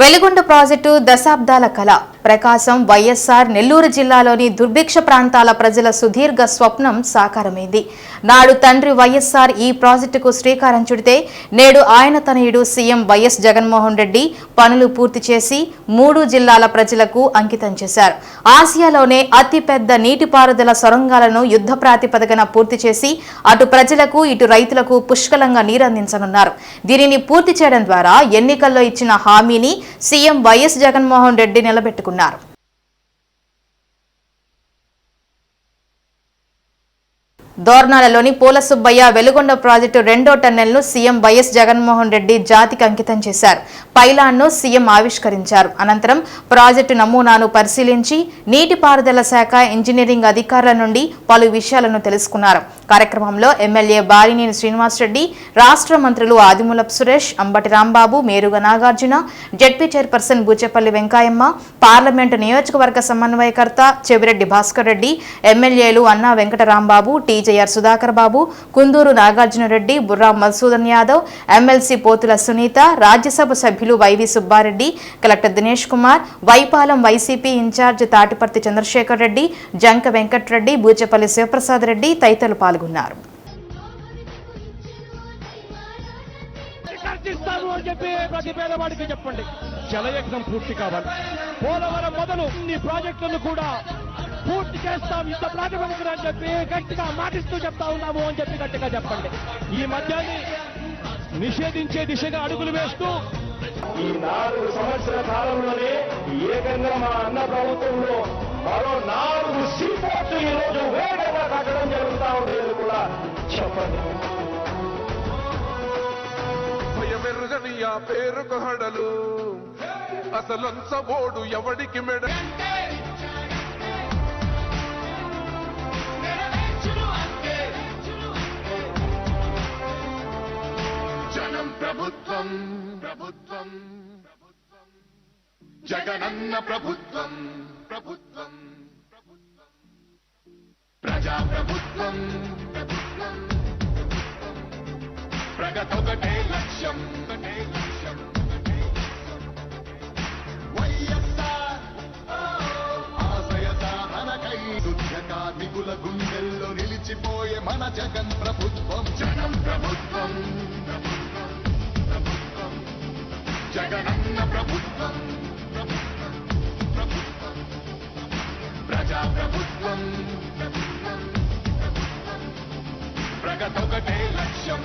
Veligonda project దశాబ్దాల కళ ప్రకాశం వైఎస్ఆర్ నెల్లూరు జిల్లాలోని దుర్భిక్ష ప్రాంతాల ప్రజల సుదీర్ఘ స్వప్నం సాకారమైంది. నాడు తండ్రి వైఎస్ఆర్ ఈ ప్రాజెక్టుకు శ్రీకారం చుడితే నేడు ఆయన తనయుడు సీఎం వైఎస్ జగన్మోహన్ రెడ్డి పనులు పూర్తి చేసి మూడు జిల్లాల ప్రజలకు అంకితం చేశారు. ఆసియాలోనే అతిపెద్ద నీటిపారుదల సొరంగాలను యుద్ధ ప్రాతిపదికన పూర్తి చేసి అటు ప్రజలకు ఇటు రైతులకు పుష్కలంగా నీరందించనున్నారు. దీనిని పూర్తి చేయడం ద్వారా ఎన్నికల్లో ఇచ్చిన హామీని సీఎం వైఎస్ జగన్మోహన్ రెడ్డి నిలబెట్టుకున్నారు. దోర్నాలలోని పూల సుబ్బయ్య వెలుగొండ ప్రాజెక్టు రెండో టన్నెల్ను CM Y S Jaganmohan Reddy జాతికి అంకితం చేశారు. పైలాన్ను సీఎం ఆవిష్కరించారు. అనంతరం ప్రాజెక్టు నమూనాను పరిశీలించి నీటిపారుదల శాఖ ఇంజనీరింగ్ అధికారుల నుండి పలు విషయాలను తెలుసుకున్నారు. కార్యక్రమంలో ఎమ్మెల్యే బాలినేని శ్రీనివాసరెడ్డి రాష్ట్ర మంత్రులు Adimulapu Suresh Ambati Rambabu Meruga Nagarjuna ZP chairperson Buchepalli Venkayamma parliament నియోజకవర్గ సమన్వయకర్త చెవిరెడ్డి భాస్కర్ రెడ్డి ఎమ్మెల్యేలు అన్నా వెంకటరాంబాబు టీజేఆర్ సుధాకర్ బాబు కుందూరు నాగార్జునరెడ్డి బుర్రా మధుసూదన్ యాదవ్ ఎమ్మెల్సీ పోతుల సునీత రాజ్యసభ సభ్యులు YV Subbareddy collector Dinesh Kumar Y Palem YCP incharge Tatiparthi Chandrasekhar Reddy Janka Venkatreddy Buchapalli Sivaprasad Reddy తదితరులు పాల్గొన్నారు. ఇస్తాను అని చెప్పి ప్రతి పేదవాడికి చెప్పండి. జలయజ్ఞం పూర్తి కావాలి. పోలవరం మొదలు. ఈ ప్రాజెక్టులను కూడా పూర్తి చేస్తాం ఇంత ప్రాతిపదికన అని చెప్పి గట్టిగా మాటిస్తూ చెప్తా ఉన్నాము అని చెప్పి గట్టిగా చెప్పండి. ఈ మద్యాన్ని నిషేధించే దిశగా అడుగులు వేస్తూ ఈ నాలుగు సంవత్సరాల కాలంలోనే ఏకంగా మా అన్న ప్రభుత్వంలో మరో నాలుగు సీపోర్ట్లు ఈ రోజు వేగంగా కట్టడం జరుగుతా ఉండేది కూడా చెప్పండి. భయమెరుగని ఆ పేరుకు హడలు. అసలంచబోడు ఎవడికి మెడ ప్రభుత్వం ప్రభుత్వం. జగనన్న ప్రభుత్వం ప్రభుత్వం. ప్రభుత్వం ప్రజా ప్రభుత్వం ప్రభుత్వం. ప్రగతొకటే లక్ష్యం ఒకటే లక్ష్యం వైఎస్ఆర్ ఆశయ సాధనకై దుర్గ కార్మికుల గుండెల్లో నిలిచిపోయే మన జగన్ ప్రభుత్వం. జనం ప్రభుత్వం ప్రభుత్వం. జగనన్న ప్రభుత్వం ప్రభుత్వం ప్రజా ప్రభుత్వం ప్రగతొకటే లక్ష్యం